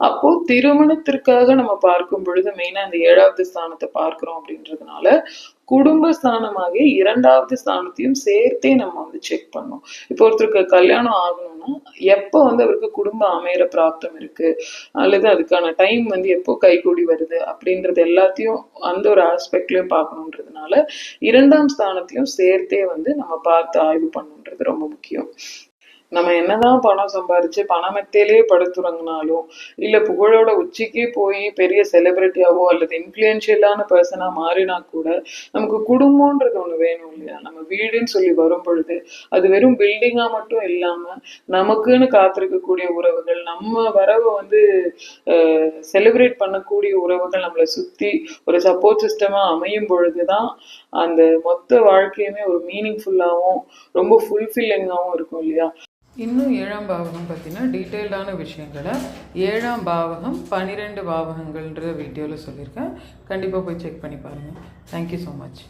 அப்போ திருமணத்திற்காக நம்ம பார்க்கும் பொழுது மெயினா இந்த ஏழாவது ஸ்தானத்தை பார்க்கிறோம் அப்படின்றதுனால குடும்ப ஸ்தானமாக இரண்டாவது ஸ்தானத்தையும் சேர்த்தே நம்ம வந்து செக் பண்ணோம். இப்போ ஒருத்தருக்கு கல்யாணம் ஆகணும்னா எப்போ வந்து அவருக்கு குடும்பம் அமையிற பிராப்தம் இருக்கு? அல்லது அதுக்கான டைம் வந்து எப்போ கைகூடி வருது? அப்படின்றது எல்லாத்தையும் அந்த ஒரு ஆஸ்பெக்ட்லயும் பார்க்கணுன்றதுனால இரண்டாம் ஸ்தானத்தையும் சேர்த்தே வந்து நம்ம பார்த்து ஆய்வு பண்ணணுன்றது ரொம்ப முக்கியம். நம்ம என்னதான் பணம் சம்பாரிச்சு பணமத்தையிலே படுத்துறங்கினாலும் இல்ல புகழோட உச்சிக்கே போய் பெரிய செலிபிரிட்டியாவோ அல்லது இன்ஃப்ளூயன்ஷியலான பர்சனா மாறினா கூட நமக்கு குடும்பம்ன்றது ஒண்ணு வேணும் இல்லையா? நம்ம வீடுன்னு சொல்லி வரும் பொழுது அது வெறும் பில்டிங்கா மட்டும் இல்லாம நமக்குன்னு காத்திருக்கக்கூடிய உறவுகள் நம்ம வரவை வந்து செலிப்ரேட் பண்ணக்கூடிய உறவுகள் நம்மளை சுத்தி ஒரு சப்போர்ட் சிஸ்டமா அமையும் பொழுதுதான் அந்த மொத்த வாழ்க்கையுமே ஒரு மீனிங்ஃபுல்லாகவும் ரொம்ப ஃபுல்ஃபில்லிங்காகவும் இருக்கும் இல்லையா? இன்னும் ஏழாம் பாவகம் பார்த்தீங்கன்னா டீட்டெயில்டான விஷயங்களை ஏழாம் பாவகம் பன்னிரெண்டு பாவகங்கள்ன்ற வீடியோவில் சொல்லியிருக்கேன். கண்டிப்பாக போய் செக் பண்ணி பாருங்கள் தேங்க்யூ ஸோ மச்